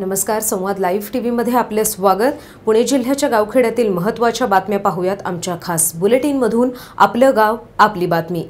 नमस्कार संवाद live T व्हीमध्ये आपले स्वागत. पुणे जिल्ह्याच्या गावखेड्यातील महत्त्वाच्या बातम्या पाहूयात आमच्या खास बुलेटिनमधून आपलं गाव आपली बातमी.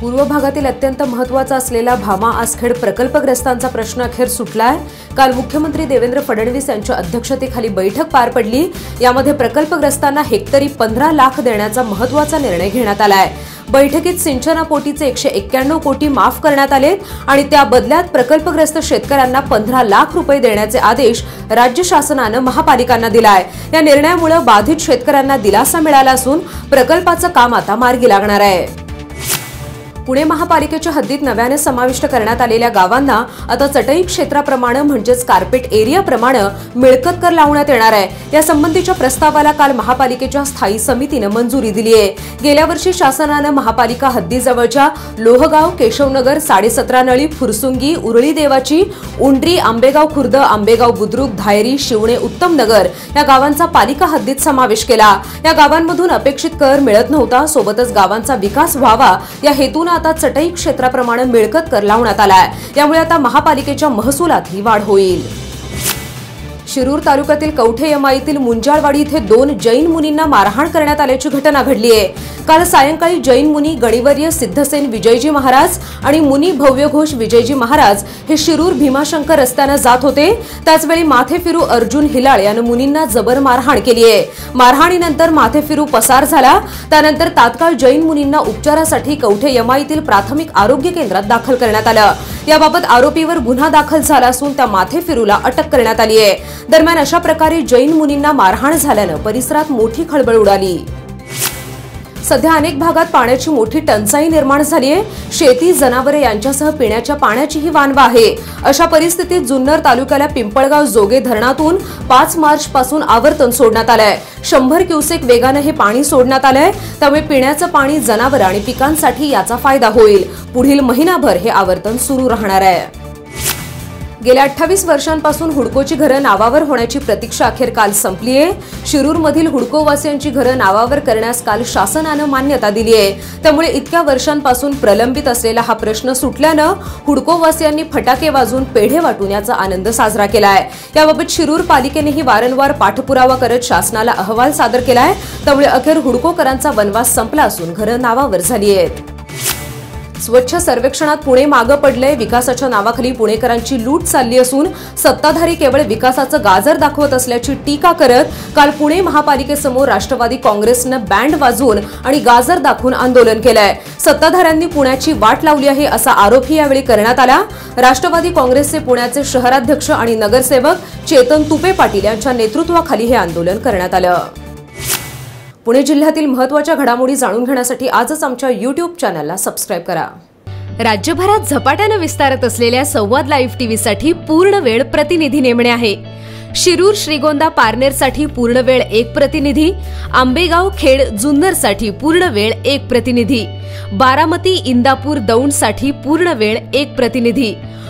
पूर्व भागातील अत्यंत महत्त्वाचा असलेला भामा आसखेड प्रकल्पग्रस्तांचा प्रश्न अखेर सुटला आहे काल मुख्यमंत्री देवेंद्र फडणवीस यांच्या अध्यक्षतेखाली बैठक पार पडली. यामध्ये प्रकल्पग्रस्तांना हेक्टरी पंधरा लाख देण्याचा महत्त्वाचा निर्णय घेण्यात आला आहे बैठकीत सिंचनापोटीचे एकशे एक्क्याण्णव कोटी माफ करण्यात आले आणि त्या बदल्यात प्रकल्पग्रस्त शेतकऱ्यांना पंधरा लाख रुपये देण्याचे आदेश राज्य शासनानं महापालिकांना दिला आहे या निर्णयामुळे बाधित शेतकऱ्यांना दिलासा मिळाला असून प्रकल्पाचं काम आता मार्गी लागणार आहे. पुणे महापालिकेच्या हद्दीत नव्याने समाविष्ट करण्यात आलेल्या गावांना आता चटई क्षेत्राप्रमाणे म्हणजेच कार्पेट एरियाप्रमाणे मिळकत कर लावण्यात येणार आहे. यासंबंधीच्या प्रस्तावाला काल महापालिकेच्या स्थायी समितीनं मंजुरी दिली आहे. गेल्या वर्षी शासनानं महापालिका हद्दीजवळच्या लोहगाव केशवनगर साडेसतरा नळी फुरसुंगी उरळी देवाची उंड्री आंबेगाव खुर्द आंबेगाव बुद्रुक धायरी शिवणे उत्तम नगर या गावांचा पालिका हद्दीत समावेश केला. या गावांमधून अपेक्षित कर मिळत नव्हता. सोबतच गावांचा विकास व्हावा या हेतून आता चटई क्षेत्राप्रमाणे मिळकत कर लावण्यात आलाय. त्यामुळे आता महापालिकेच्या महसुलातही वाढ होईल. शिरूर तालुक्यातील कवठे यमाईतील मुंजाळवाडी इथे दोन जैन मुनींना मारहाण करण्यात आल्याची घटना घडली आहे. काल सायंकाळी जैन मुनी गणिवर्य सिद्धसेन विजयजी महाराज आणि मुनी भव्यघोष विजयजी महाराज हे शिरूर भीमाशंकर रस्त्यानं जात होते. त्याचवेळी माथेफिरू अर्जुन हिलाळ यानं मुनींना जबर मारहाण केली आहे. मारहाणीनंतर माथेफिरू पसार झाला. त्यानंतर तात्काळ जैन मुनींना उपचारासाठी कवठे यमाईतील प्राथमिक आरोग्य केंद्रात दाखल करण्यात आलं. याबाबत आरोपीवर गुन्हा दाखल झाला असून त्या माथेफिरूला अटक करण्यात आली आहे. दरम्यान अशा प्रकारे जैन मुनींना मारहाण झाल्यानं परिसरात मोठी खळबळ उडाली. सध्या अनेक भागात पाण्याची मोठी टंचाई निर्माण झाली आहे शेती जनावरे यांच्यासह पिण्याच्या पाण्याचीही वानवा आहे. अशा परिस्थितीत जुन्नर तालुक्याला पिंपळगाव जोगे धरणातून पाच मार्च पासून आवर्तन सोडण्यात आलंय. शंभर क्युसेक वेगानं हे पाणी सोडण्यात आलंय. त्यामुळे पिण्याचं पाणी जनावर आणि पिकांसाठी याचा फायदा होईल. पुढील महिनाभर हे आवर्तन सुरू राहणार आहे. गेल्या अठ्ठावीस वर्षांपासून हुडकोची घरं नावावर होण्याची प्रतीक्षा अखेर काल संपली आहे शिरूरमधील हुडकोवासियांची घरं नावावर करण्यास काल शासनानं मान्यता दिली आहे त्यामुळे इतक्या वर्षांपासून प्रलंबित असलेला हा प्रश्न सुटल्यानं हुडकोवासियांनी फटाके वाजून पेढे वाटून याचा आनंद साजरा केला आहे याबाबत शिरूर पालिकेनेही वारंवार पाठपुरावा करत शासनाला अहवाल सादर केला आहे त्यामुळे अखेर हुडकोकरांचा वनवास संपला असून घरं नावावर झाली आहेत स्वच्छ सर्वेक्षणात पुणे मागं पडलंय. विकासाच्या नावाखाली पुणेकरांची लूट चालली असून सत्ताधारी केवळ विकासाचं गाजर दाखवत असल्याची टीका करत काल पुणे महापालिकेसमोर राष्ट्रवादी काँग्रेसनं बँड वाजवून आणि गाजर दाखवून आंदोलन केलंय. सत्ताधाऱ्यांनी पुण्याची वाट लावली आहे असा आरोपही यावेळी करण्यात आला. राष्ट्रवादी काँग्रेसचे पुण्याचे शहराध्यक्ष आणि नगरसेवक चेतन तुपे पाटील यांच्या नेतृत्वाखाली हे आंदोलन करण्यात आलं. पुणे जिल्ह्यातील महत्त्वाच्या घडामोडी जाणून घेण्यासाठी आजच आमच्या युट्यूब चॅनलला सबस्क्राईब करा. राज्यभरात झपाट्यानं विस्तारत असलेल्या संवाद लाईव्ह टीव्हीसाठी पूर्ण वेळ प्रतिनिधी नेमणे आहे. शिरूर श्रीगोंदा पारनेरसाठी पूर्ण वेळ एक प्रतिनिधी आंबेगाव खेड जुन्नरसाठी पूर्ण वेळ एक प्रतिनिधी बारामती इंदापूर दौंडसाठी पूर्ण वेळ एक प्रतिनिधी